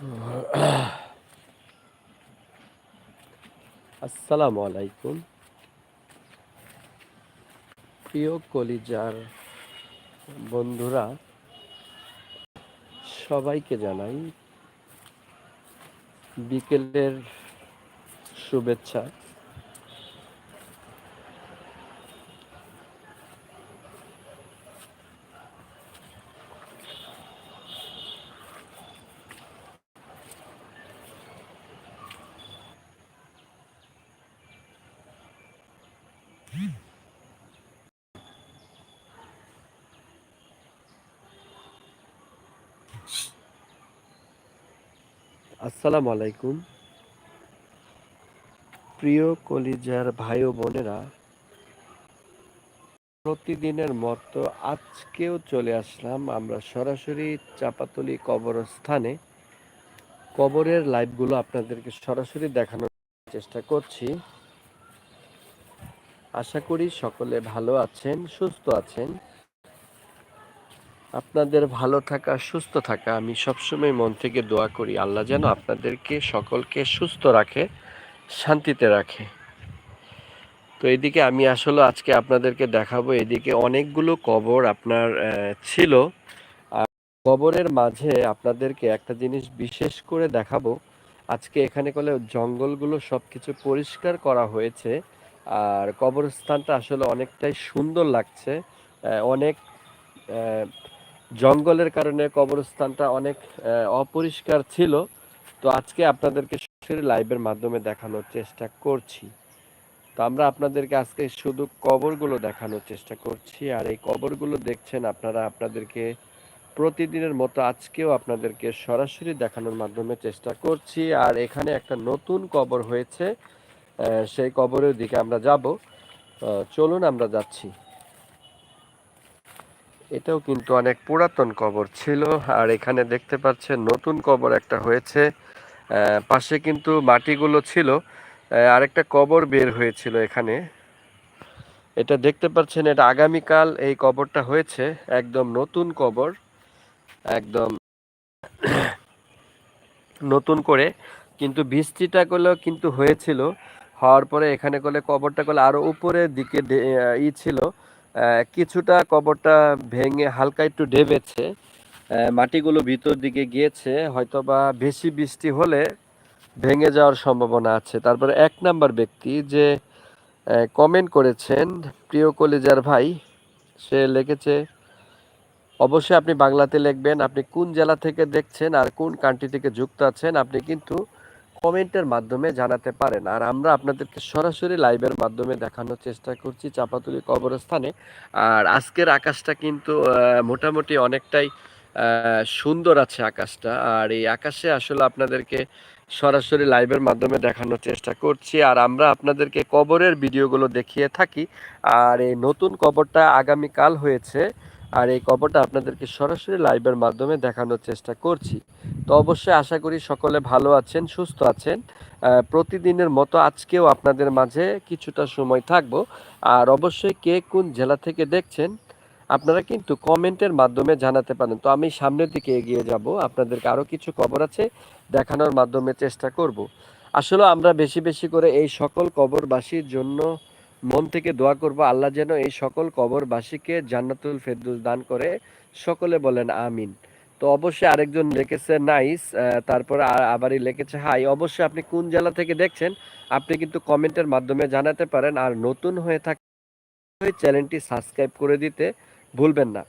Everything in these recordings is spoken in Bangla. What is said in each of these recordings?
আসসালামু আলাইকুম প্রিয় কলিজার বন্ধুরা সবাইকে জানাই বিকেলের শুভেচ্ছা। আসসালামু আলাইকুম। প্রিয় কলিজার ভাই ও বোনেরা, প্রতিদিনের মতো আজকেও চলে আসলাম আমরা সরাসরি চাপাতলি কবরস্থানে। কবরের লাইভগুলো আপনাদেরকে সরাসরি দেখানোর চেষ্টা করছি। আশা করি সকলে ভালো আছেন, সুস্থ আছেন। আপনাদের ভালো থাকা, সুস্থ থাকা, আমি সবসময় মন থেকে দোয়া করি, আল্লাহ যেন আপনাদেরকে সকলকে সুস্থ রাখে, শান্তিতে রাখে। তো এদিকে আমি আসলে আজকে আপনাদেরকে দেখাবো, এদিকে অনেকগুলো কবর আপনার ছিল। কবরের মাঝে আপনাদেরকে একটা জিনিস বিশেষ করে দেখাবো। আজকে এখানে করলে জঙ্গলগুলো সব কিছু পরিষ্কার করা হয়েছে। আর কবরস্থানটা আসলে অনেকটাই সুন্দর লাগছে। অনেক জঙ্গলের কারণে কবরস্থানটা অনেক অপরিষ্কার ছিল। তো আজকে আপনাদেরকে সরাসরি লাইভের মাধ্যমে দেখানোর চেষ্টা করছি। তো আমরা আপনাদেরকে আজকে শুধু কবরগুলো দেখানোর চেষ্টা করছি। আর এই কবরগুলো দেখছেন আপনারা, আপনাদেরকে প্রতিদিনের মতো আজকেও আপনাদেরকে সরাসরি দেখানোর মাধ্যমে চেষ্টা করছি। আর এখানে একটা নতুন কবর হয়েছে সেই কবরের দিকে আমরা যাব। চলুন আমরা যাচ্ছি। এটাও কিন্তু অনেক পুরাতন কবর ছিল। আর এখানে দেখতে পাচ্ছেন নতুন কবর একটা হয়েছে। পাশে কিন্তু মাটিগুলো ছিল। আরেকটা কবর বের হয়েছিল এখানে। এটা দেখতে পাচ্ছেন, এটা আগামীকাল এই কবরটা হয়েছে। একদম নতুন কবর। একদম নতুন করে। কিন্তু বৃষ্টিটা করলেও কিন্তু হয়েছিল। হওয়ার পরে এখানে করলে কবরটা করলে আরও উপরের দিকে ই ছিল। কিছুটা কবরটা ভেঙে হালকা একটু ডেবেছে মাটিগুলো ভিতর দিকে গিয়েছে, হয়তোবা বেশি বৃষ্টি হলে ভেঙে যাওয়ার সম্ভাবনা আছে। তারপরে এক নাম্বার ব্যক্তি যে কমেন্ট করেছেন, প্রিয় কলিজার ভাই, সে লিখেছে, অবশ্যই আপনি বাংলাতে লিখবেন, আপনি কোন জেলা থেকে দেখছেন আর কোন কান্ট্রি থেকে যুক্ত আছেন, আপনি কিন্তু কমেন্টের মাধ্যমে জানাতে পারেন। আর আমরা আপনাদেরকে সরাসরি লাইভের মাধ্যমে দেখানোর চেষ্টা করছি চাপাতুলি কবরস্থানে। আর আজকের আকাশটা কিন্তু মোটামুটি অনেকটাই সুন্দর আছে আকাশটা। আর এই আকাশে আসলে আপনাদেরকে সরাসরি লাইভের মাধ্যমে দেখানোর চেষ্টা করছি। আর আমরা আপনাদেরকে কবরের ভিডিওগুলো দেখিয়ে থাকি। আর এই নতুন কবরটা আগামীকাল হয়েছে। আর এই কবরটা আপনাদেরকে সরাসরি লাইভের মাধ্যমে দেখানোর চেষ্টা করছি। তো অবশ্যই আশা করি সকলে ভালো আছেন, সুস্থ আছেন। প্রতিদিনের মতো আজকেও আপনাদের মাঝে কিছুটা সময় থাকব। আর অবশ্যই কে কোন জেলা থেকে দেখছেন, আপনারা কিন্তু কমেন্টের মাধ্যমে জানাতে পারেন। তো আমি সামনের দিকে এগিয়ে যাব, আপনাদেরকে আরও কিছু খবর আছে, দেখানোর মাধ্যমে চেষ্টা করব। আসলে আমরা বেশি বেশি করে এই সকল কবরবাসীর জন্য মন থেকে দোয়া করব, আল্লাহ যেন এই সকল কবরবাসীকে জান্নাতুল ফেরদুস দান করে সকলে বলেন আমিন। তো অবশ্যই আরেকজন লিখেছে, নাইস তারপরে আবারই লিখেছে, হাই, অবশ্যই আপনি কোন জেলা থেকে দেখছেন, আপনি কিন্তু কমেন্টের মাধ্যমে জানাতে পারেন, আর নতুন হয়ে থাকলে চ্যানেলটি সাবস্ক্রাইব করে দিতে ভুলবেন না।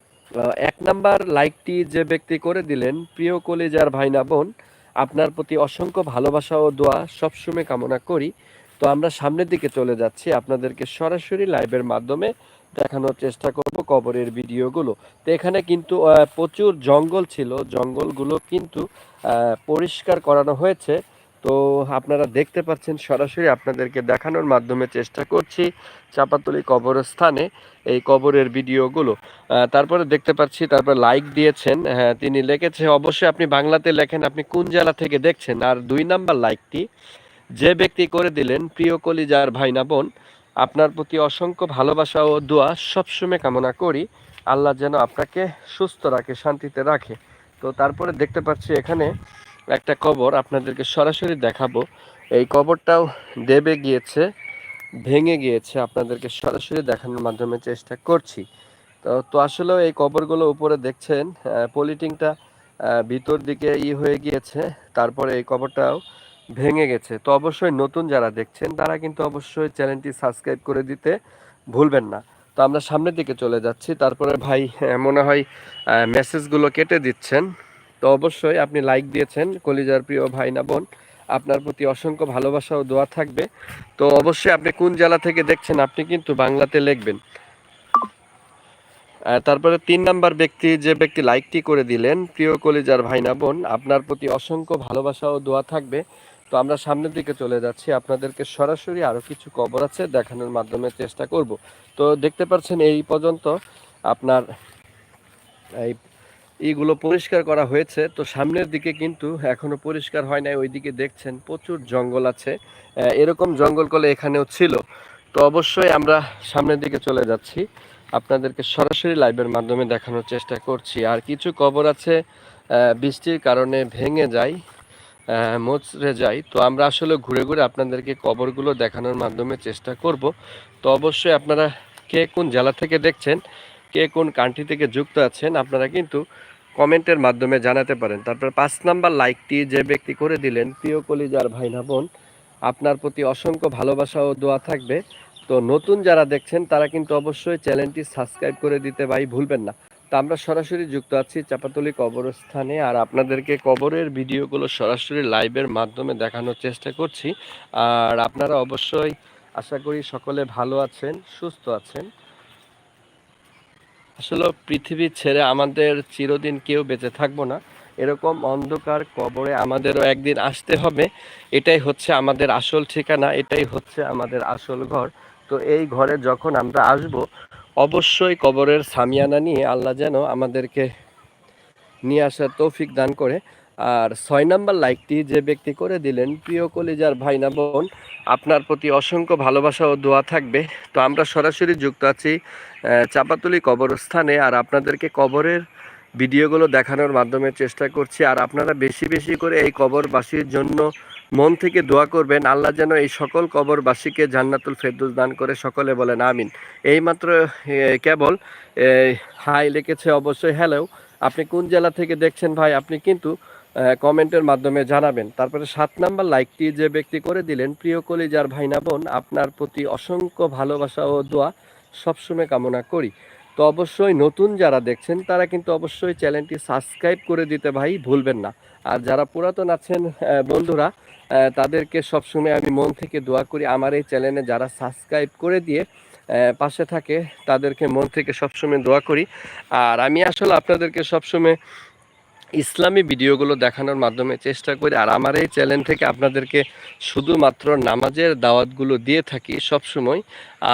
এক নাম্বার লাইকটি যে ব্যক্তি করে দিলেন, প্রিয় কলিজার ভাই না বোন, আপনার প্রতি অসংখ্য ভালোবাসা ও দোয়া সবসময় কামনা করি। তো আমরা সামনের দিকে চলে যাচ্ছি আপনাদেরকে সরাসরি লাইভের মাধ্যমে দেখানোর চেষ্টা করব কবরের ভিডিওগুলো। তো এখানে কিন্তু প্রচুর জঙ্গল ছিল। জঙ্গলগুলো কিন্তু পরিষ্কার করানো হয়েছে। তো আপনারা দেখতে পাচ্ছেন সরাসরি আপনাদেরকে দেখানোর মাধ্যমে চেষ্টা করছি চাপাতলি কবরস্থানে এই কবরের ভিডিওগুলো। তারপরে দেখতে পাচ্ছি, তারপর লাইক দিয়েছেন। হ্যাঁ তিনি লিখেছে, অবশ্যই আপনি বাংলাতে লেখেন, আপনি কোন জেলা থেকে দেখছেন? আর দুই নাম্বার লাইকটি যে ব্যক্তি করে দিলেন, প্রিয় কলিজার ভাই না বোন, আপনার প্রতি অসংখ্য ভালোবাসা ও দোয়া সবসময় কামনা করি। আল্লাহ যেন আপনাকে সুস্থ রাখে, শান্তিতে রাখে। তো তারপরে দেখতে পাচ্ছি এখানে একটা কবর, আপনাদেরকে সরাসরি দেখাবো। এই কবরটাও দেবে গিয়েছে, ভেঙে গিয়েছে, আপনাদেরকে সরাসরি দেখানোর মাধ্যমে চেষ্টা করছি। তো তো আসলেও এই কবরগুলো উপরে দেখছেন পলিটিংটা ভিতর দিকে ই হয়ে গিয়েছে, তারপরে এই কবরটাও ভেঙে গেছে। তো অবশ্যই নতুন যারা দেখছেন, তারা কিন্তু অবশ্যই চ্যানেলটি সাবস্ক্রাইব করে দিতে ভুলবেন না। তো আমরা সামনের দিকে চলে যাচ্ছি। তারপরে ভাই মনে হয় মেসেজগুলো কেটে দিচ্ছেন। তো অবশ্যই আপনি লাইক দিয়েছেন, কলিজার প্রিয় ভাই না বোন, আপনার প্রতি অসংখ্য ভালোবাসা ও দোয়া থাকবে। তো অবশ্যই আপনি কোন জেলা থেকে দেখছেন, আপনি কিন্তু বাংলাতে লিখবেন। তারপরে তিন নাম্বার ব্যক্তি, যে ব্যক্তি লাইকটি করে দিলেন, প্রিয় কলিজার ভাই না বোন, আপনার প্রতি অসংখ্য ভালোবাসা ও দোয়া থাকবে। তো আমরা সামনের দিকে চলে যাচ্ছি। আপনাদেরকে সরাসরি আরও কিছু কবর আছে দেখানোর মাধ্যমে চেষ্টা করব। তো দেখতে পাচ্ছেন এই পর্যন্ত আপনার এই এইগুলো পরিষ্কার করা হয়েছে। তো সামনের দিকে কিন্তু এখনও পরিষ্কার হয় নাই, ওইদিকে দেখছেন প্রচুর জঙ্গল আছে। এরকম জঙ্গল কলে এখানেও ছিল। তো অবশ্যই আমরা সামনের দিকে চলে যাচ্ছি। আপনাদেরকে সরাসরি লাইভের মাধ্যমে দেখানোর চেষ্টা করছি। আর কিছু কবর আছে বৃষ্টির কারণে ভেঙে যায়। মোচড়ে যায় তো আমরা আসলে ঘুরে ঘুরে আপনাদেরকে কবরগুলো দেখানোর মাধ্যমে চেষ্টা করব। তো অবশ্যই আপনারা কে কোন জেলা থেকে দেখছেন, কে কোন কান্ট্রি থেকে যুক্ত আছেন, আপনারা কিন্তু কমেন্টের মাধ্যমে জানাতে পারেন। তারপর পাঁচ নাম্বার লাইকটি যে ব্যক্তি করে দিলেন, প্রিয় কলিজার ভাই না বোন, আপনার প্রতি অসংখ্য ভালোবাসা ও দোয়া থাকবে। তো নতুন যারা দেখছেন, তারা কিন্তু অবশ্যই চ্যানেলটি সাবস্ক্রাইব করে দিতে ভাই ভুলবেন না। তো আমরা সরাসরি যুক্ত আছি চাপাতলি কবরস্থানে আর আপনাদেরকে কবরের ভিডিওগুলো সরাসরি লাইভের মাধ্যমে দেখানোর চেষ্টা করছি। আর আপনারা অবশ্যই আশা করি সকলে ভালো আছেন, সুস্থ আছেন। আসলে পৃথিবী ছেড়ে আমাদের চিরদিন কেউ বেঁচে থাকব না। এরকম অন্ধকার কবরে আমাদেরও একদিন আসতে হবে। এটাই হচ্ছে আমাদের আসল ঠিকানা, এটাই হচ্ছে আমাদের আসল ঘর। তো এই ঘরে যখন আমরা আসব, অবশ্যই কবরের সামিয়ানা নিয়ে আল্লাহ যেন আমাদেরকে নিয়ে আসার তৌফিক দান করে। আর ছয় নাম্বার লাইকটি যে ব্যক্তি করে দিলেন, প্রিয় কলিজার ভাই না বোন, আপনার প্রতি অসংখ্য ভালোবাসা ও দোয়া থাকবে। তো আমরা সরাসরি যুক্ত আছি চাপাতুলি কবরস্থানে, আর আপনাদেরকে কবরের ভিডিওগুলো দেখানোর মাধ্যমে চেষ্টা করছি। আর আপনারা বেশি বেশি করে এই কবরবাসীর জন্য মন থেকে দোয়া করবেন, আল্লাহ যেন এই সকল কবরবাসীকে জান্নাতুল ফেরদুস দান করে সকলে বলেন, আমিন। এইমাত্র কেবল হাই লিখেছে অবশ্যই, হ্যালো, আপনি কোন জেলা থেকে দেখছেন ভাই? আপনি কিন্তু কমেন্টের মাধ্যমে জানাবেন। তারপরে সাত নাম্বার লাইকটি যে ব্যক্তি করে দিলেন, প্রিয় কলিজার ভাই না বোন, আপনার প্রতি অসংখ্য ভালোবাসা ও দোয়া সবসময় কামনা করি। তো অবশ্যই নতুন যারা দেখছেন, তারা কিন্তু অবশ্যই চ্যানেলটি সাবস্ক্রাইব করে দিতে ভাই ভুলবেন না। আর যারা পুরাতন আছেন বন্ধুরা তাদেরকে সবসময় আমি মন থেকে দোয়া করি। আমার এই চ্যানেলে যারা সাবস্ক্রাইব করে দিয়ে পাশে থাকে, তাদেরকে মন থেকে সবসময় দোয়া করি। আর আমি আসলে আপনাদেরকে সবসময় ইসলামী ভিডিওগুলো দেখানোর মাধ্যমে চেষ্টা করি। আর আমার এই চ্যানেল থেকে আপনাদেরকে শুধুমাত্র নামাজের দাওয়াতগুলো দিয়ে থাকি সবসময়।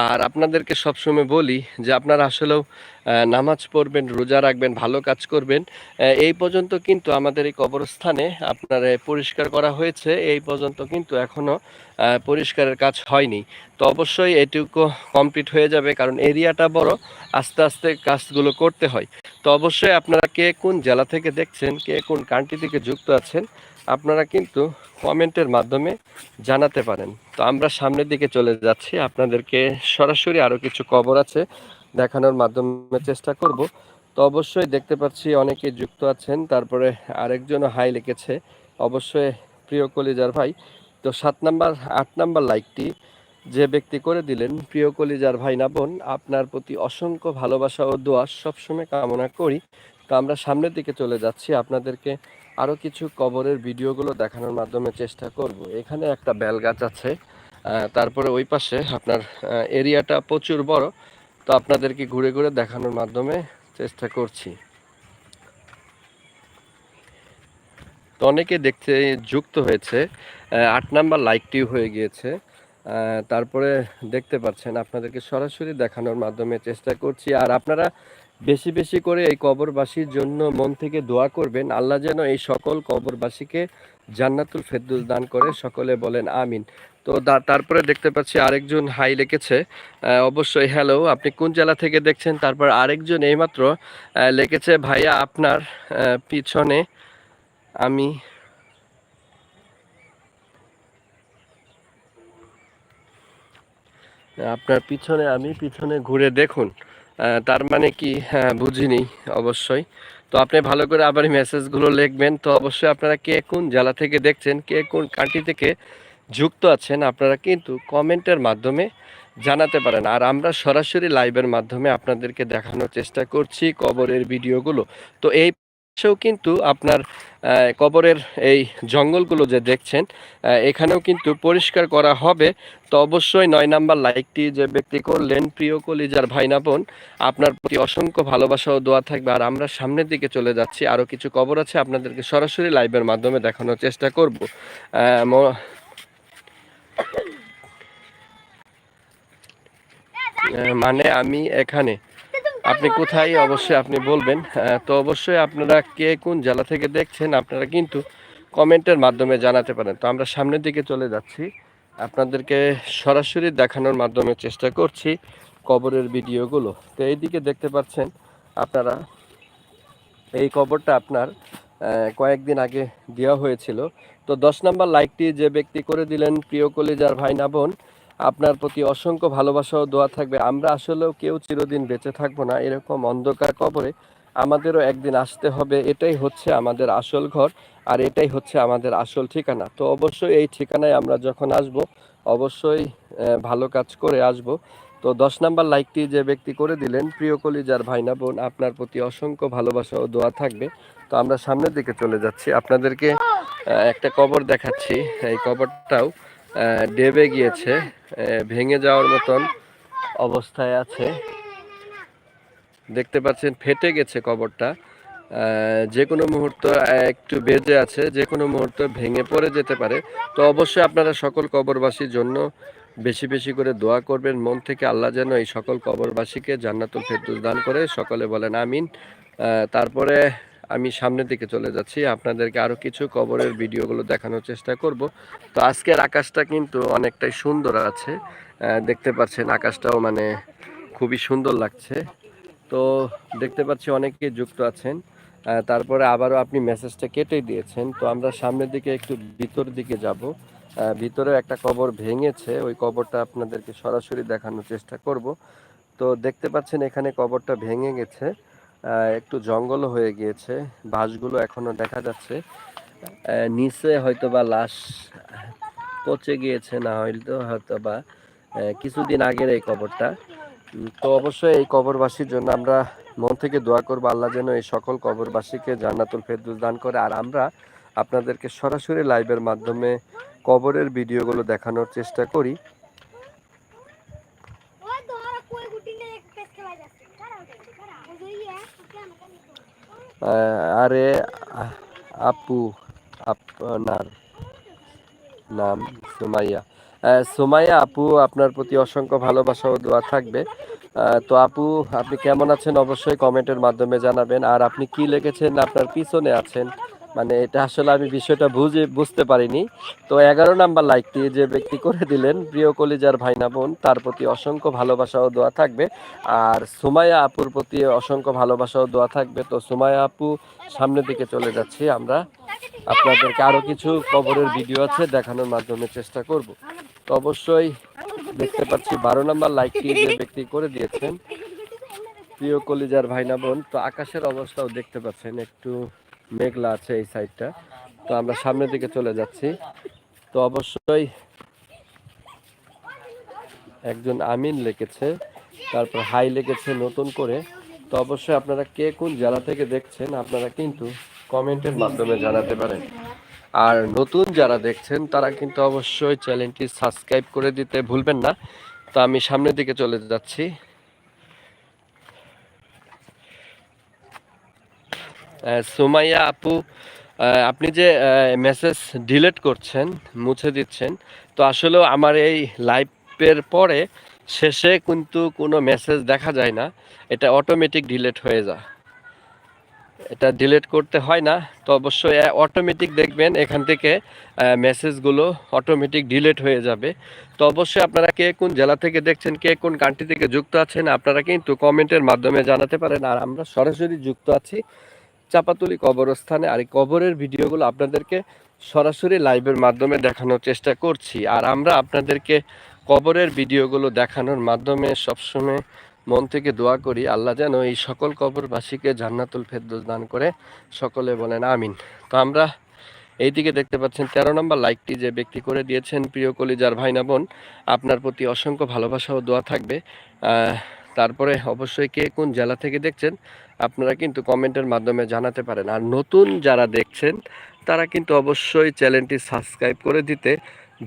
আর আপনাদেরকে সবসময় বলি যে, আপনারা আসলেও নামাজ পড়বেন, রোজা রাখবেন, ভালো কাজ করবেন। এই পর্যন্ত কিন্তু আমাদের এই কবরস্থানে আপনার পরিষ্কার করা হয়েছে। এই পর্যন্ত কিন্তু এখনও পরিষ্কারের কাজ হয়নি। তো অবশ্যই এটুকু কমপ্লিট হয়ে যাবে, কারণ এরিয়াটা বড়, আস্তে আস্তে কাজগুলো করতে হয়। তো অবশ্যই আপনারা কে কোন জেলা থেকে দেখছেন, কে কোন কান্ট্রি থেকে যুক্ত আছেন, আপনারা কিন্তু কমেন্টের মাধ্যমে জানাতে পারেন। তো আমরা সামনের দিকে চলে যাচ্ছি। আপনাদেরকে সরাসরি আরও কিছু কবর আছে। দেখানোর মাধ্যমে চেষ্টা করব। তো অবশ্যই দেখতে পাচ্ছি অনেকে যুক্ত আছেন। তারপরে আরেকজনও হাই লিখেছে, অবশ্যই প্রিয় কলিজার ভাই। তো সাত নাম্বার, আট নাম্বার লাইকটি, যে ব্যক্তি করে দিলেন, প্রিয় কলিজার ভাই না বোন, আপনার প্রতি অসংখ্য ভালোবাসা ও দোয়া সবসময় কামনা করি। তো আমরা সামনের দিকে চলে যাচ্ছি। আপনাদেরকে আরও কিছু কবরের ভিডিওগুলো দেখানোর মাধ্যমে চেষ্টা করব। এখানে একটা বেল গাছ আছে তারপরে ওই পাশে আপনার এরিয়াটা প্রচুর বড়। তো আপনাদেরকে ঘুরে ঘুরে দেখানোর মাধ্যমে চেষ্টা করছি। তো অনেকে দেখতে যুক্ত হয়েছে আট নাম্বার লাইকটিও হয়ে গিয়েছে তারপরে দেখতে পাচ্ছেন আপনাদেরকে সরাসরি দেখানোর মাধ্যমে চেষ্টা করছি। আর আপনারা বেশি বেশি করে এই কবরবাসীর জন্য মন থেকে দোয়া করবেন, আল্লাহ যেন এই সকল কবরবাসীকে জান্নাতুল ফেরদুস দান করে, সকলে বলেন আমিন। তো তারপরে দেখতে পাচ্ছি আরেকজন হাই লিখেছে অবশ্যই হ্যালো আপনি কোন জেলা থেকে দেখছেন? তারপর আরেকজন এইমাত্র লিখেছে, ভাইয়া, আপনার পিছনে আমি আপনার পিছনে, আমি পিছনে ঘুরে দেখুন। তার মানে কি? হ্যাঁ বুঝিনি, অবশ্যই। তো আপনি ভালো করে আবার মেসেজগুলো লিখবেন। তো অবশ্যই আপনারা কে কোন জেলা থেকে দেখছেন, কে কোন কান্ট্রি থেকে যুক্ত আছেন, আপনারা কিন্তু কমেন্টের মাধ্যমে জানাতে পারেন। আর আমরা সরাসরি লাইভের মাধ্যমে আপনাদেরকে দেখানোর চেষ্টা করছি কবরের ভিডিওগুলো। তো এই পাশেও কিন্তু আপনার কবরের এই জঙ্গলগুলো যে দেখছেন এখানেও কিন্তু পরিষ্কার করা হবে। তো অবশ্যই নয় নাম্বার লাইকটি যে ব্যক্তি করলেন, প্রিয় কলিজার ভাইনা বোন, আপনার প্রতি অসংখ্য ভালোবাসা ও দোয়া থাকবে। আর আমরা সামনের দিকে চলে যাচ্ছি। আরও কিছু কবর আছে, আপনাদেরকে সরাসরি লাইভের মাধ্যমে দেখানোর চেষ্টা করব। মানে আমি এখানে আপনি কোথায়? অবশ্যই আপনি বলবেন। তো অবশ্যই আপনারা কে কোন জেলা থেকে দেখছেন আপনারা কিন্তু কমেন্টের মাধ্যমে জানাতে পারেন। তো আমরা সামনের দিকে চলে যাচ্ছি। আপনাদেরকে সরাসরি দেখানোর মাধ্যমে চেষ্টা করছি কবরের ভিডিওগুলো। তো এইদিকে দেখতে পাচ্ছেন আপনারা এই কবরটা আপনার কয়েকদিন আগে দেওয়া হয়েছিল। তো দশ নম্বর লাইকটি যে ব্যক্তি করে দিলেন প্রিয় কলিজার ভাই না বোন আপনার প্রতি অসংখ্য ভালোবাসা ও দোয়া থাকবে। আমরা আসলেও কেউ চিরদিন বেঁচে থাকব না, এরকম অন্ধকার কবরে আমাদেরও একদিন আসতে হবে। এটাই হচ্ছে আমাদের আসল ঘর আর এটাই হচ্ছে আমাদের আসল ঠিকানা। তো অবশ্যই এই ঠিকানায় আমরা যখন আসব, অবশ্যই ভালো কাজ করে আসব। তো দশ নাম্বার লাইকটি যে ব্যক্তি করে দিলেন, প্রিয় কলিজার ভাইনা বোন, আপনার প্রতি অসংখ্য ভালোবাসা ও দোয়া থাকবে। তো আমরা সামনের দিকে চলে যাচ্ছি। আপনাদেরকে একটা কবর দেখাচ্ছি। এই কবরটাও ডেবে গিয়েছে ভেঙে যাওয়ার মতন অবস্থায় আছে। দেখতে পাচ্ছেন, ফেটে গেছে কবরটা। যে কোনো মুহূর্ত একটু বেজে আছে, যে কোনো মুহূর্ত ভেঙে পড়ে যেতে পারে। তো অবশ্যই আপনারা সকল কবরবাসীর জন্য বেশি বেশি করে দোয়া করবেন। মন থেকে আল্লাহ যেন এই সকল কবরবাসীকে জান্নাতুল ফেরদৌস দান করে। সকলে বলেন আমিন। তারপরে আমি সামনের দিকে চলে যাচ্ছি। আপনাদেরকে আরও কিছু কবরের ভিডিওগুলো দেখানোর চেষ্টা করব। তো আজকের আকাশটা কিন্তু অনেকটাই সুন্দর আছে। দেখতে পাচ্ছেন আকাশটাও মানে খুবই সুন্দর লাগছে। তো দেখতে পাচ্ছি অনেকেই যুক্ত আছেন। তারপরে আবারও আপনি মেসেজটা কেটে দিয়েছেন। তো আমরা সামনের দিকে একটু ভিতর দিকে যাব। ভিতরে একটা কবর ভেঙেছে। ওই কবরটা আপনাদেরকে সরাসরি দেখানোর চেষ্টা করব। তো দেখতে পাচ্ছেন এখানে কবরটা ভেঙে গেছে। একটু জঙ্গল হয়ে গিয়েছে। বাঁশগুলো এখনও দেখা যাচ্ছে। নিচে হয়তো বা লাশ পচে গিয়েছে, না হয়তো হয়তো বা কিছুদিন আগের এই কবরটা। তো অবশ্যই এই কবরবাসীর জন্য আমরা মন থেকে দোয়া করব, আল্লাহ যেন এই সকল কবরবাসীকে জান্নাতুল ফেরদৌস দান করে। আর আমরা আপনাদেরকে সরাসরি লাইভের মাধ্যমে কবরের ভিডিওগুলো দেখানোর চেষ্টা করি ওই তো ওরা কই গুটিনে এক পেস খেলা যাচ্ছে খারাপ খারাপ ওই যে ইয়ে কেন কেন আহ, আরে আপু, আপনার নাম সুমাইয়া। সুমাইয়া আপু, আপনার প্রতি অসংখ্য ভালোবাসা ও দোয়া থাকবে। তো আপু, আপনি কেমন আছেন? অবশ্যই কমেন্টের মাধ্যমে জানাবেন। আর আপনি কি লিখেছেন? আপনার পিছনে আছেন। মানে এটা আসলে আমি বিষয়টা বুঝে, বুঝতে পারিনি। তো এগারো নাম্বার লাইকটি যে ব্যক্তি করে দিলেন, প্রিয় কলিজার ভাইনা বোন, তার প্রতি অসংখ্য ভালোবাসা ও দোয়া থাকবে। আর সুমাইয়া আপুর প্রতি অসংখ্য ভালোবাসা ও দোয়া থাকবে। তো সুমাইয়া আপু, সামনের দিকে চলে যাচ্ছি আমরা। আপনাদেরকে আরও কিছু কবরের ভিডিও আছে, দেখানোর মাধ্যমে চেষ্টা করব। তো অবশ্যই দেখতে পাচ্ছি বারো নাম্বার লাইকটি যে ব্যক্তি করে দিয়েছেন, প্রিয় কলিজার ভাইনা বোন, তো আকাশের অবস্থাও দেখতে পাচ্ছেন একটু। মেঘলা আছে এই সাইডটা তো আমরা সামনের দিকে চলে যাচ্ছি। তো অবশ্যই একজন আমিন লিখেছে, তারপর হাই লিখেছে নতুন করে। তো অবশ্যই আপনারা কে কোন জেলা থেকে দেখছেন, আপনারা কিন্তু কমেন্টের মাধ্যমে জানাতে পারেন। আর নতুন যারা দেখছেন, তারা কিন্তু অবশ্যই চ্যানেলটি সাবস্ক্রাইব করে দিতে ভুলবেন না। তো আমি সামনের দিকে চলে যাচ্ছি। সুমাইয়া আপু আপনি যে মেসেজ ডিলেট করছেন, মুছে দিচ্ছেন, তো আসলেও আমার এই লাইভের পরে শেষে কিন্তু কোনো মেসেজ দেখা যায় না। এটা অটোমেটিক ডিলেট হয়ে যায়। এটা ডিলেট করতে হয় না, তো অবশ্যই অটোমেটিক দেখবেন, এখান থেকে মেসেজগুলো অটোমেটিক ডিলেট হয়ে যাবে। তো অবশ্যই আপনারা কে কোন জেলা থেকে দেখছেন, কে কোন কান্ট্রি থেকে যুক্ত আছেন, আপনারা কিন্তু কমেন্টের মাধ্যমে জানাতে পারেন। আর আমরা সরাসরি যুক্ত আছি চাপাতুলি কবরস্থানে আর এই কবরের ভিডিওগুলো আপনাদেরকে সরাসরি লাইভের মাধ্যমে দেখানোর চেষ্টা করছি। আর আমরা আপনাদেরকে কবরের ভিডিওগুলো দেখানোর মাধ্যমে সবসময় মন থেকে দোয়া করি, আল্লাহ যেন এই সকল কবরবাসীকে জান্নাতুল ফেরদৌস দান করে সকলে বলেন আমিন। তো আমরা এইদিকে দেখতে পাচ্ছেন, তেরো নম্বর লাইকটি যে ব্যক্তি করে দিয়েছেন প্রিয় কলিজার ভাই না বোন, আপনার প্রতি অসংখ্য ভালোবাসা ও দোয়া থাকবে। তারপরে অবশ্যই কে কোন জেলা থেকে দেখছেন, আপনারা কিন্তু কমেন্টের মাধ্যমে জানাতে পারেন। আর নতুন যারা দেখছেন, তারা কিন্তু অবশ্যই চ্যানেলটি সাবস্ক্রাইব করে দিতে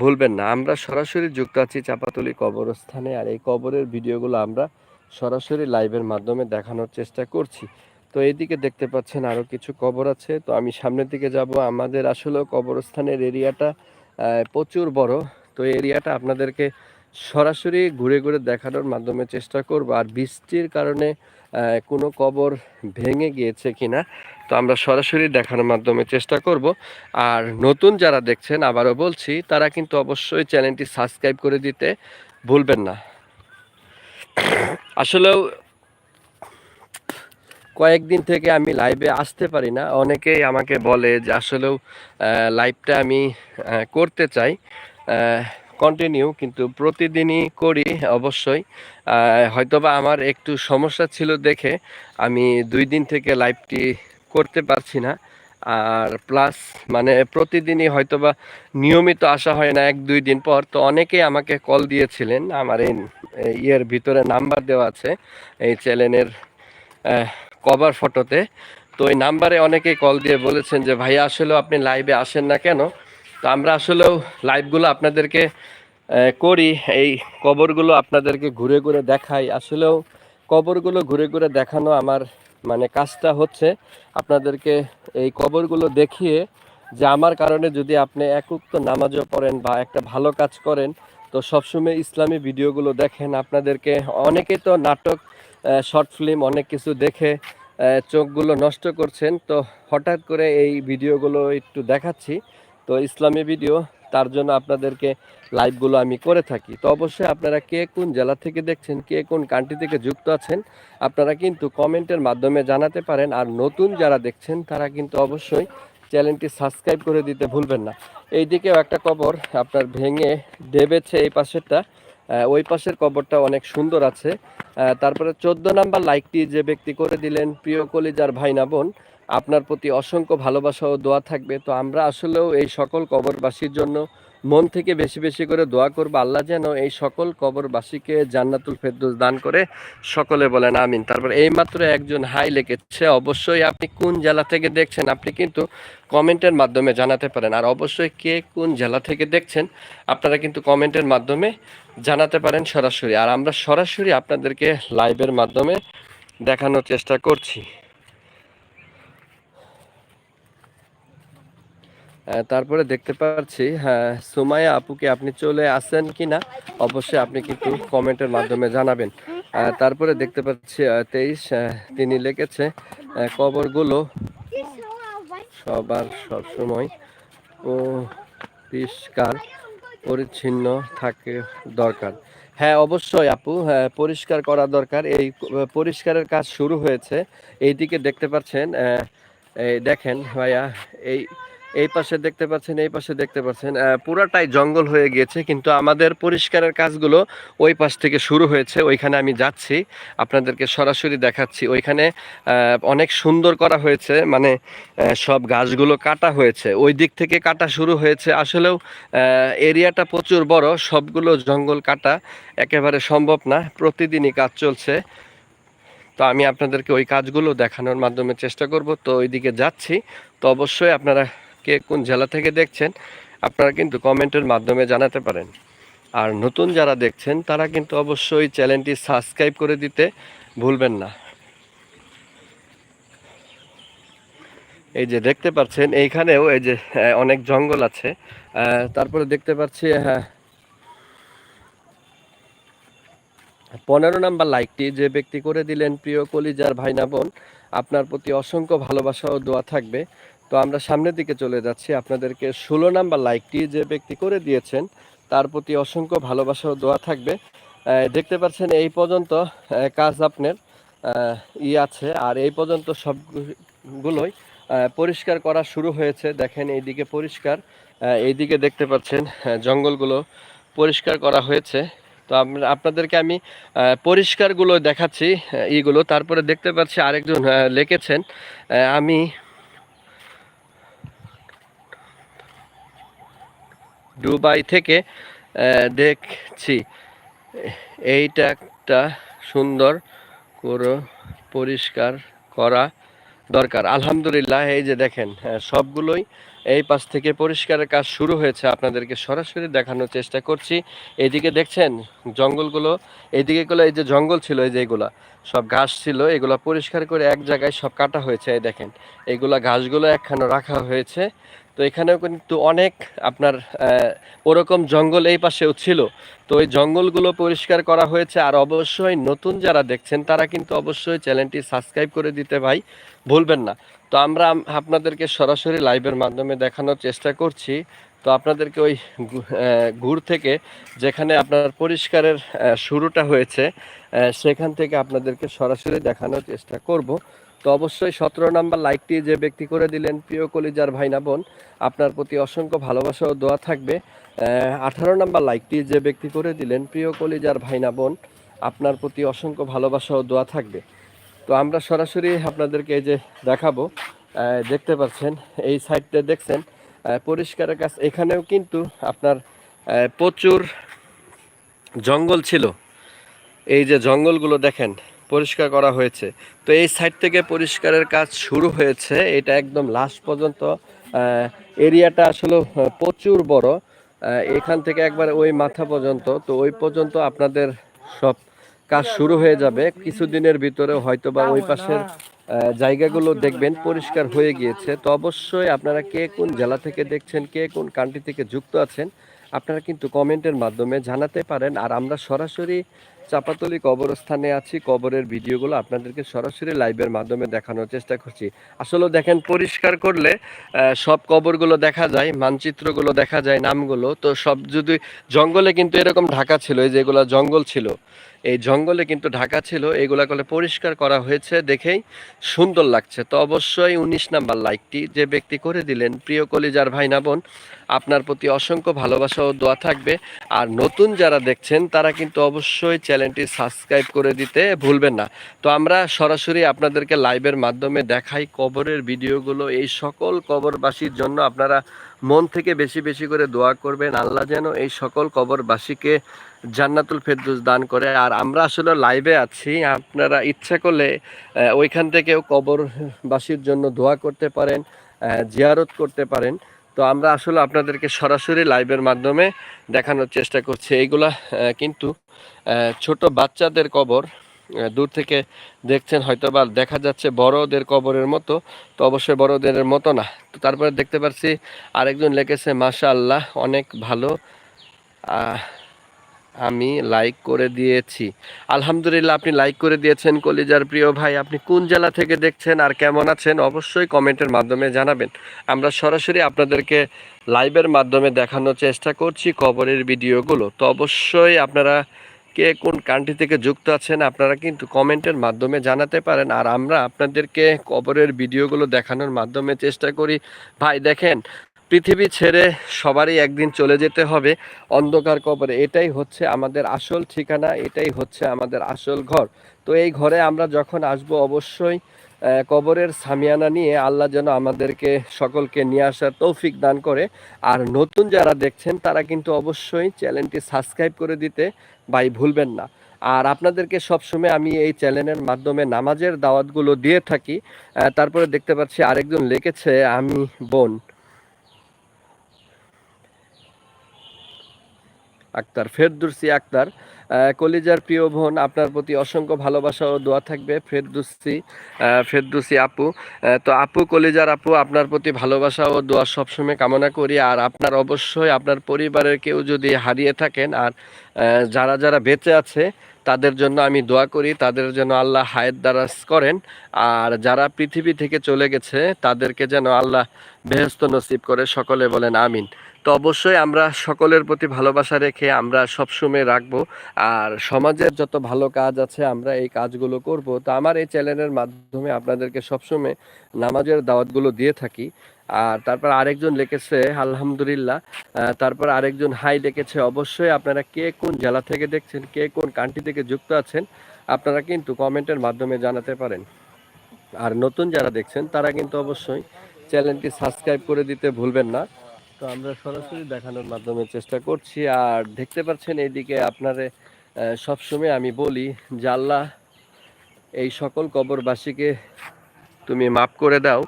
ভুলবেন না। আমরা সরাসরি যুক্ত আছি চাপাতলি কবরস্থানে, আর এই কবরের ভিডিওগুলো আমরা সরাসরি লাইভের মাধ্যমে দেখানোর চেষ্টা করছি। তো এইদিকে দেখতে পাচ্ছেন আরও কিছু কবর আছে। তো আমি সামনের দিকে যাব। আমাদের আসলে কবরস্থানের এরিয়াটা প্রচুর বড়। তো এরিয়াটা আপনাদেরকে সরাসরি ঘুরে ঘুরে দেখানোর মাধ্যমে চেষ্টা করব আর বৃষ্টির কারণে কোনো কবর ভেঙে গিয়েছে কিনা, তো আমরা সরাসরি দেখানোর মাধ্যমে চেষ্টা করব। আর নতুন যারা দেখছেন, আবারও বলছি, তারা কিন্তু অবশ্যই চ্যানেলটি সাবস্ক্রাইব করে দিতে ভুলবেন না। আসলেও কয়েকদিন থেকে আমি লাইভে আসতে পারি না। অনেকেই আমাকে বলে যে আসলেও লাইভটা আমি করতে চাই। কন্টিনিউ কিন্তু প্রতিদিনই করি অবশ্যই। হয়তোবা আমার একটু সমস্যা ছিল দেখে আমি দুই দিন থেকে লাইভটি করতে পারছি না। আর প্লাস মানে প্রতিদিনই হয়তোবা নিয়মিত আসা হয় না এক, দুই দিন পর। তো অনেকেই আমাকে কল দিয়েছিলেন। আমার এই ইয়ের ভিতরে নাম্বার দেওয়া আছে, এই চ্যানেলের কভার ফটোতে তো। এই নাম্বারে অনেকেই কল দিয়ে বলেছেন যে, ভাইয়া, আসলেও আপনি লাইভে আসেন না কেন? তো আমরা আসলেও লাইভগুলো আপনাদেরকে করি। এই কবরগুলো আপনাদেরকে ঘুরে ঘুরে দেখাই। আসলেও কবরগুলো ঘুরে ঘুরে দেখানো আমার মানে কাজটা হচ্ছে আপনাদেরকে এই কবরগুলো দেখিয়ে যে আমার কারণে যদি আপনি একুক্ত নামাজও পড়েন বা একটা ভালো কাজ করেন, তো সবসময় ইসলামী ভিডিওগুলো দেখেন। আপনাদেরকে অনেকে তো নাটক শর্ট ফিল্ম অনেক কিছু দেখে চোখগুলো নষ্ট করছেন। তো হঠাৎ করে এই ভিডিওগুলো একটু দেখাচ্ছি। তো ইসলামী ভিডিও তার জন্য আপনাদেরকে লাইভগুলো আমি করে থাকি। তো অবশ্যই আপনারা কে কোন জেলা থেকে দেখছেন, কে কোন কান্ট্রি থেকে যুক্ত আছেন, আপনারা কিন্তু কমেন্টের মাধ্যমে জানাতে পারেন। আর নতুন যারা দেখছেন, তারা কিন্তু অবশ্যই চ্যানেলটি সাবস্ক্রাইব করে দিতে ভুলবেন না। এইদিকেও একটা কবর, আপনার ভেঙে ডেবেছে এই পাশেরটা। ওই পাশের কবরটা অনেক সুন্দর আছে। তারপরে চোদ্দ নাম্বার লাইকটি যে ব্যক্তি করে দিলেন, প্রিয় কলিজার ভাই না বোন আপনার প্রতি অসংখ্য ভালোবাসা ও দোয়া থাকবে। তো আমরা আসলেও এই সকল কবরবাসীর জন্য মন থেকে বেশি বেশি করে দোয়া করব। আল্লাহ যেন এই সকল কবরবাসীকে জান্নাতুল ফেরদৌস দান করে সকলে বলেন আমিন। তারপর এইমাত্র একজন হাই লিখেছে, অবশ্যই আপনি কোন জেলা থেকে দেখছেন আপনি কিন্তু কমেন্টের মাধ্যমে জানাতে পারেন। আর অবশ্যই কে কোন জেলা থেকে দেখছেন আপনারা কিন্তু কমেন্টের মাধ্যমে জানাতে পারেন সরাসরি। আর আমরা সরাসরি আপনাদেরকে লাইভের মাধ্যমে দেখানোর চেষ্টা করছি। তারপরে দেখতে পাচ্ছি হ্যাঁ সুমাইয়া আপুকে আপনি চলে আসেন কি না অবশ্যই আপনি কিন্তু কমেন্টের মাধ্যমে জানাবেন। তারপরে দেখতে পাচ্ছি তেইশ তিনি লিখেছে কবরগুলো সবার সবসময় পরিষ্কার, পরিচ্ছন্ন থাকে দরকার। হ্যাঁ অবশ্যই আপু হ্যাঁ পরিষ্কার করা দরকার। এই পরিষ্কারের কাজ শুরু হয়েছে। এইদিকে দেখতে পাচ্ছেন দেখেন ভাইয়া, এই এই পাশে দেখতে পাচ্ছেন, এই পাশে দেখতে পাচ্ছেন পুরাটাই জঙ্গল হয়ে গিয়েছে, কিন্তু আমাদের পরিষ্কারের কাজগুলো ওই পাশ থেকে শুরু হয়েছে, ওইখানে আমি যাচ্ছি, আপনাদেরকে সরাসরি দেখাচ্ছি। ওইখানে অনেক সুন্দর করা হয়েছে মানে সব গাছগুলো কাটা হয়েছে। ওই দিক থেকে কাটা শুরু হয়েছে, আসলেও এরিয়াটা প্রচুর বড়, সবগুলো জঙ্গল কাটা একেবারে সম্ভব না, প্রতিদিনই কাজ চলছে। তো আমি আপনাদেরকে ওই কাজগুলো দেখানোর মাধ্যমে চেষ্টা করব, তো ওইদিকে যাচ্ছি। তো অবশ্যই আপনারা কে কোন জেলা থেকে দেখছেন, আপনারা কিন্তু কমেন্টের মাধ্যমে জানাতে পারেন। আর নতুন যারা দেখছেন, তারা কিন্তু অবশ্যই চ্যানেলটি সাবস্ক্রাইব করে দিতে ভুলবেন না। এই যে দেখতে পাচ্ছেন, এইখানেও এই যে অনেক জঙ্গল আছে। তারপরে দেখতে পাচ্ছি হ্যাঁ। পনেরো নাম্বার লাইকটি, যে ব্যক্তি করে দিলেন, প্রিয় কলিজার ভাই না বোন, আপনার প্রতি অসংখ্য ভালোবাসা ও দোয়া থাকবে। তো আমরা সামনের দিকে চলে যাচ্ছি। আপনাদেরকে ষোলো নাম্বার লাইকটি যে ব্যক্তি করে দিয়েছেন, তার প্রতি অসংখ্য ভালোবাসা ও দোয়া থাকবে। দেখতে পাচ্ছেন এই পর্যন্ত কাজ আপনার ই আছে। আর এই পর্যন্ত সবগুলোই পরিষ্কার করা শুরু হয়েছে। দেখেন এইদিকে পরিষ্কার এইদিকে দেখতে পাচ্ছেন জঙ্গলগুলো পরিষ্কার করা হয়েছে। তো আপনাদেরকে আমি পরিষ্কারগুলো দেখাচ্ছি ইগুলো। তারপরে দেখতে পাচ্ছি আরেকজন লিখেছেন আমি দুবাই থেকে দেখছি। এইটা একটা সুন্দর করে পরিষ্কার করা দরকার। আলহামদুলিল্লাহ, এই যে দেখেন সবগুলোই এই পাশ থেকে পরিষ্কারের কাজ শুরু হয়েছে। আপনাদেরকে সরাসরি দেখানোর চেষ্টা করছি। এইদিকে দেখছেন, জঙ্গলগুলো এইদিকে গুলো এই যে জঙ্গল ছিল, এই যে এগুলা, সব ঘাস ছিল, এগুলা পরিষ্কার করে এক জায়গায় সব কাটা হয়েছে। এই দেখেন, এগুলা ঘাসগুলো একখানে রাখা হয়েছে। তো এখানেও কিন্তু অনেক আপনার ওরকম জঙ্গল এই পাশেও ছিল। তো ওই জঙ্গলগুলো পরিষ্কার করা হয়েছে। আর অবশ্যই নতুন যারা দেখছেন, তারা কিন্তু অবশ্যই চ্যানেলটি সাবস্ক্রাইব করে দিতে ভাই, ভুলবেন না। তো আমরা আপনাদেরকে সরাসরি লাইভের মাধ্যমে দেখানোর চেষ্টা করছি। তো আপনাদেরকে ওই ঘুর থেকে যেখানে আপনার পরিষ্কারের শুরুটা হয়েছে সেখান থেকে আপনাদেরকে সরাসরি দেখানোর চেষ্টা করব। তো অবশ্যই সতেরো নাম্বার লাইকটি যে ব্যক্তি করে দিলেন প্রিয় কলিজার ভাইনা বোন, আপনার প্রতি অসংখ্য ভালোবাসা ও দোয়া থাকবে। আঠারো নাম্বার লাইকটি যে ব্যক্তি করে দিলেন প্রিয় কলিজার ভাইনা বোন, আপনার প্রতি অসংখ্য ভালোবাসা ও দোয়া থাকবে। তো আমরা সরাসরি আপনাদেরকে এই যে দেখাবো দেখতে পাচ্ছেন, এই সাইডটা দেখছেন পরিষ্কারের কাজ। এখানেও কিন্তু আপনার প্রচুর জঙ্গল ছিল। এই যে জঙ্গলগুলো দেখেন পরিষ্কার করা হয়েছে। তো এই সাইড থেকে পরিষ্কারের কাজ শুরু হয়েছে। এটা একদম লাস্ট পর্যন্ত। এরিয়াটা আসলে প্রচুর বড়। এখান থেকে একবার ওই মাথা পর্যন্ত। তো ওই পর্যন্ত আপনাদের সব কাজ শুরু হয়ে যাবে। কিছুদিনের ভিতরে হয়তো বা ওই পাশের জায়গাগুলো দেখবেন, পরিষ্কার হয়ে গিয়েছে। তো অবশ্যই আপনারা কে কোন জেলা থেকে দেখছেন, কে কোন কান্ট্রি থেকে যুক্ত আছেন, আপনারা কিন্তু কমেন্টের মাধ্যমে জানাতে পারেন। আর আমরা সরাসরি চাপাতলি কবরস্থানে আছি। কবরের ভিডিওগুলো আপনাদেরকে সরাসরি লাইভের মাধ্যমে দেখানোর চেষ্টা করছি। আসলে দেখেন, পরিষ্কার করলে সব কবরগুলো দেখা যায়, মানচিত্রগুলো দেখা যায়, নামগুলো। তো সব যদি জঙ্গলে কিন্তু এরকম ঢাকা ছিল, এই যেগুলো জঙ্গল ছিল। এই জঙ্গলে কিন্তু ঢাকা ছিল এগুলা করলে পরিষ্কার করা হয়েছে দেখেই সুন্দর লাগছে। তো অবশ্যই উনিশ নাম্বার লাইকটি যে ব্যক্তি করে দিলেন, প্রিয় কলিজার ভাই না বোন, আপনার প্রতি অসংখ্য ভালোবাসা ও দোয়া থাকবে। আর নতুন যারা দেখছেন, তারা কিন্তু অবশ্যই চ্যানেলটি সাবস্ক্রাইব করে দিতে ভুলবেন না। তো আমরা সরাসরি আপনাদেরকে লাইভের মাধ্যমে দেখাই কবরের ভিডিওগুলো। এই সকল কবরবাসীর জন্য আপনারা মন থেকে বেশি বেশি করে দোয়া করবেন। আল্লাহ যেন এই সকল কবরবাসীকে জান্নাতুল ফেরদৌস দান করে। আর আমরা আসলে লাইভে আছি। আপনারা ইচ্ছা করলে ওইখান থেকেও কবরবাসীর জন্য দোয়া করতে পারেন জিয়ারত করতে পারেন। তো আমরা আসলে আপনাদেরকে সরাসরি লাইভের মাধ্যমে দেখানোর চেষ্টা করছি। এইগুলা কিন্তু ছোট বাচ্চাদের কবর দূর থেকে দেখছেন হয়তো বা দেখা যাচ্ছে বড়দের কবরের মতো। তো অবশ্যই বড়দের মতো না। তো তারপরে দেখতে পাচ্ছি আরেকজন লিখেছে মাশা আল্লাহ অনেক ভালো। আমি লাইক করে দিয়েছি। আলহামদুলিল্লাহ, আপনি লাইক করে দিয়েছেন কলিজার প্রিয় ভাই। আপনি কোন জেলা থেকে দেখছেন আর কেমন আছেন অবশ্যই কমেন্টের মাধ্যমে জানাবেন। আমরা সরাসরি আপনাদেরকে লাইভের মাধ্যমে দেখানোর চেষ্টা করছি খবরের ভিডিওগুলো। তো অবশ্যই আপনারা কে কোন কান্ট্রি থেকে যুক্ত আছেন আপনারা কিন্তু কমেন্টের মাধ্যমে জানাতে পারেন। আর আমরা আপনাদেরকে কবরের ভিডিওগুলো দেখানোর মাধ্যমে চেষ্টা করি। ভাই, দেখেন পৃথিবী ছেড়ে সবারই একদিন চলে যেতে হবে অন্ধকার কবরে। এটাই হচ্ছে আমাদের আসল ঠিকানা, এটাই হচ্ছে আমাদের আসল ঘর। তো এই ঘরে আমরা যখন আসব অবশ্যই কবরের সামিয়ানা নিয়ে আল্লাহ যেন আমাদেরকে সকলকে নিয়ে আসার তৌফিক দান করে। আর নতুন যারা দেখছেন, তারা কিন্তু অবশ্যই চ্যানেলটি সাবস্ক্রাইব করে দিতে ভাই ভুলবেন না। আর আপনাদেরকে সবসময় আমি এই চ্যানেলের মাধ্যমে নামাজের দাওয়াতগুলো দিয়ে থাকি। তারপরে দেখতে পাচ্ছি আরেকজন লিখেছে, আমি বোন। আক্তার, ফেরদুসি আক্তার। কলিজার প্রিয় বোন, আপনার প্রতি অসংখ্য ভালোবাসা ও দোয়া থাকবে, ফেরদুসি ফেরদুসি আপু। তো আপু, কলিজার আপু, আপনার প্রতি ভালোবাসা ও দোয়া সবসময় কামনা করি। আর আপনার অবশ্যই আপনার পরিবারের কেউ যদি হারিয়ে থাকেন, আর যারা যারা বেঁচে আছে, তাদের জন্য আমি দোয়া করি, তাদের যেন আল্লাহ হায়াত দারাজ করেন। আর যারা পৃথিবী থেকে চলে গেছে, তাদেরকে যেন আল্লাহ বেহস্ত নসিব করে, সকলে বলেন আমিন। তো অবশ্যই আমরা সকলের প্রতি ভালোবাসা রেখে আমরা সবসময় রাখব। আর সমাজের যত ভালো কাজ আছে, আমরা এই কাজগুলো করব। তো আমার এই চ্যানেলের মাধ্যমে আপনাদেরকে সবসময় নামাজের দাওয়াতগুলো দিয়ে থাকি। আর তারপর আরেকজন লিখেছে, আলহামদুলিল্লাহ। তারপর আরেকজন, হাই, লিখেছে, অবশ্যই আপনারা কে কোন জেলা থেকে দেখছেন, কে কোন কান্ট্রি থেকে যুক্ত আছেন, আপনারা কিন্তু কমেন্টের মাধ্যমে জানাতে পারেন। আর নতুন যারা দেখছেন, তারা কিন্তু অবশ্যই চ্যানেলটি সাবস্ক্রাইব করে দিতে ভুলবেন না। তো আমরা সরাসরি দেখানোর মাধ্যমে চেষ্টা করছি। আর দেখতে পাচ্ছেন এইদিকে আপনারে সবসময় আমি বলি আল্লাহ এই সকল কবরবাসীকে তুমি মাফ করে দাও।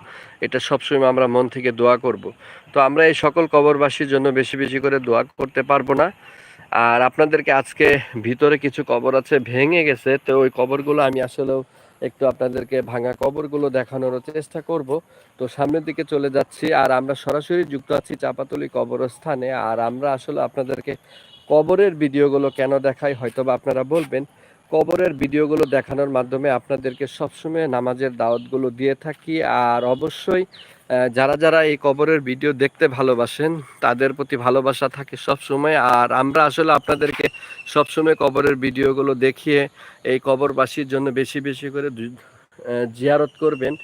এটা সবসময় আমরা মন থেকে দোয়া করব। তো আমরা এই সকল কবরবাসীর জন্য বেশি বেশি করে দোয়া করতে পারব না। আর আপনাদেরকে আজকে ভিতরে কিছু কবর আছে, ভেঙে গেছে। তো ওই কবরগুলো আমি আসলেও একটু আপনাদেরকে ভাঙা কবরগুলো দেখানোর চেষ্টা করব। তো সামনের দিকে চলে যাচ্ছি, আর আমরা সরাসরি যুক্ত আছি চাপাতলি কবরস্থানে। আর আমরা আসলে আপনাদেরকে কবরের ভিডিওগুলো কেন দেখাই হয়তো বা আপনারা বলবেন। কবরের ভিডিওগুলো দেখানোর মাধ্যমে আপনাদেরকে সবসময় নামাজের দাওয়াতগুলো দিয়ে থাকি। আর অবশ্যই যারা যারা এই কবরের ভিডিও দেখতে ভালোবাসেন, তাদের প্রতি ভালোবাসা থাকে সব সময় আর আমরা আসলে আপনাদেরকে সবসময় কবরের ভিডিওগুলো দেখিয়ে এই কবরবাসীর জন্য বেশি বেশি করে জিয়ারত করবেন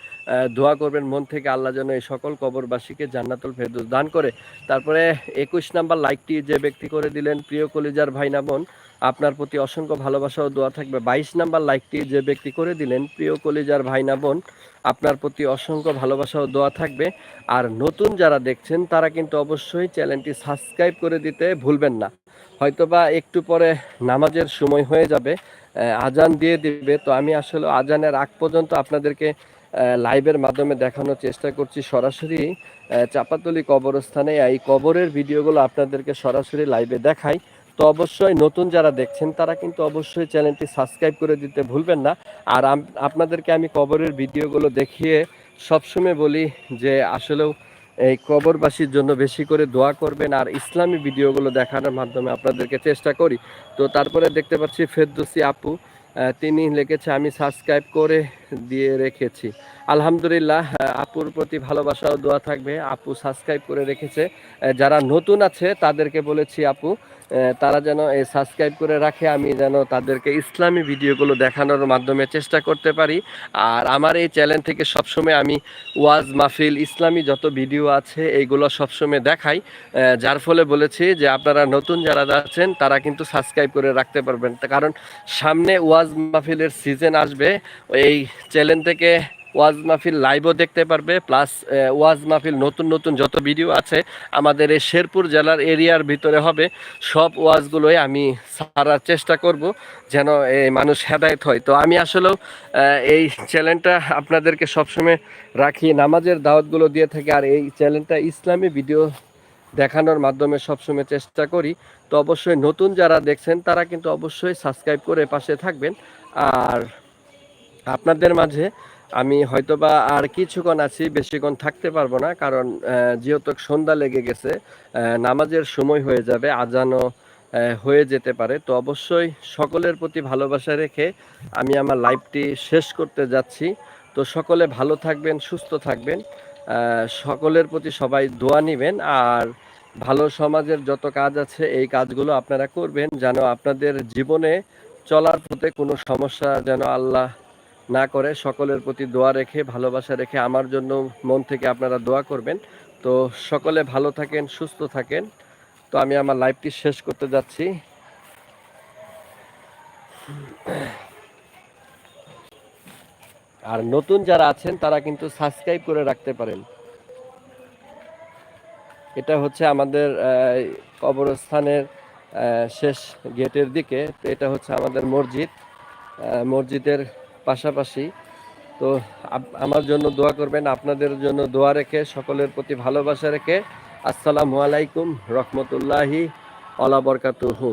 দোয়া করবেন, মন থেকে আল্লাহ যেন এই সকল কবরবাসীকে জান্নাতুল ফেরদৌস দান করে। তারপরে একুশ নাম্বার লাইকটি যে ব্যক্তি করে দিলেন, প্রিয় কলিজার ভাই না বোন আপনার প্রতি অসংখ্য ভালোবাসা ও দোয়া থাকবে। বাইশ নাম্বার লাইকটি যে ব্যক্তি করে দিলেন, প্রিয় কলিজার ভাই না বোন, আপনার প্রতি অসংখ্য ভালোবাসা ও দোয়া থাকবে। আর নতুন যারা দেখছেন, তারা কিন্তু অবশ্যই চ্যানেলটি সাবস্ক্রাইব করে দিতে ভুলবেন না। হয়তোবা একটু পরে নামাজের সময় হয়ে যাবে আজান দিয়ে দিবে। তো আমি আসলে আজানের আগ পর্যন্ত আপনাদেরকে লাইভের মাধ্যমে দেখানোর চেষ্টা করছি। সরাসরি চাপাতলি কবরস্থানে এই কবরের ভিডিওগুলো আপনাদেরকে সরাসরি লাইভে দেখাই। তো অবশ্যই নতুন যারা দেখছেন, তারা কিন্তু অবশ্যই চ্যানেলটি সাবস্ক্রাইব করে দিতে ভুলবেন না। আর আপনাদেরকে আমি কবরের ভিডিওগুলো দেখিয়ে সবসময় বলি যে আসলেও এই কবরবাসীর জন্য বেশি করে দোয়া করবেন আর ইসলামী ভিডিওগুলো দেখানোর মাধ্যমে আপনাদেরকে চেষ্টা করি। তো তারপরে দেখতে পাচ্ছি ফেরদৌসি আপু তিনি লিখেছে, আমি সাবস্ক্রাইব করে দিয়ে রেখেছি। আলহামদুলিল্লাহ আপুর প্রতি ভালোবাসা ও দোয়া থাকবে। আপু সাবস্ক্রাইব করে রেখেছে। যারা নতুন আছে, তাদেরকে বলেছি, আপু তারা যেন এই সাবস্ক্রাইব করে রাখে, আমি যেন তাদেরকে ইসলামী ভিডিওগুলো দেখানোর মাধ্যমে চেষ্টা করতে পারি। আর আমার এই চ্যানেল থেকে সবসময় আমি ওয়াজ মাহফিল, ইসলামী যত ভিডিও আছে, এইগুলো সবসময় দেখাই। যার ফলে বলেছি যে আপনারা নতুন যারা আছেন তারা কিন্তু সাবস্ক্রাইব করে রাখতে পারবেন। কারণ সামনে ওয়াজ মাহফিলের সিজন আসবে এই চ্যানেল থেকে ওয়াজ মাহফিল লাইভও দেখতে পারবে প্লাস ওয়াজ মাহফিল নতুন নতুন যত ভিডিও আছে, আমাদের এই শেরপুর জেলার এরিয়ার ভিতরে হবে, সব ওয়াজগুলোই আমি সারার চেষ্টা করব, যেন এই মানুষ হেদায়ত হয়। তো আমি আসলেও এই চ্যানেলটা আপনাদেরকে সবসময় রাখি, নামাজের দাওয়াতগুলো দিয়ে থাকি, আর এই চ্যানেলটা ইসলামী ভিডিও দেখানোর মাধ্যমে সবসময় চেষ্টা করি। তো অবশ্যই নতুন যারা দেখছেন, তারা কিন্তু অবশ্যই সাবস্ক্রাইব করে পাশে থাকবেন। আর আপনাদের মাঝে আমি হয়তোবা আর কিছুক্ষণ আছি, বেশিক্ষণ থাকতে পারব না, কারণ যেহেতু সন্ধ্যা লেগে গেছে নামাজের সময় হয়ে যাবে, আজানও হয়ে যেতে পারে। তো অবশ্যই সকলের প্রতি ভালোবাসা রেখে আমি আমার লাইভটি শেষ করতে যাচ্ছি। তো সকলে ভালো থাকবেন, সুস্থ থাকবেন সকলের প্রতি সবাই দোয়া নেবেন, আর ভালো সমাজের যত কাজ আছে, এই কাজগুলো আপনারা করবেন, যেন আপনাদের জীবনে চলার পথে কোনো সমস্যা, যেন আল্লাহ না করে, সকলের প্রতি দোয়া রেখে, ভালোবাসা রেখে আমার জন্য মন থেকে আপনারা দোয়া করবেন। তো সকলে ভালো থাকেন, সুস্থ থাকেন। তো আমি আমার লাইভটি শেষ করতে যাচ্ছি। আর নতুন যারা আছেন, তারা কিন্তু সাবস্ক্রাইব করে রাখতে পারেন। এটা হচ্ছে আমাদের কবরস্থানের শেষ গেটের দিকে। তো এটা হচ্ছে আমাদের মসজিদ। মসজিদের পাশাপাশি তো আমার জন্য দোয়া করবেন, আপনাদের জন্য দোয়া রেখে, সকলের প্রতি ভালোবাসা রেখে। আসসালামু আলাইকুম, রহমতুল্লাহি, আলা বরকাতুহু।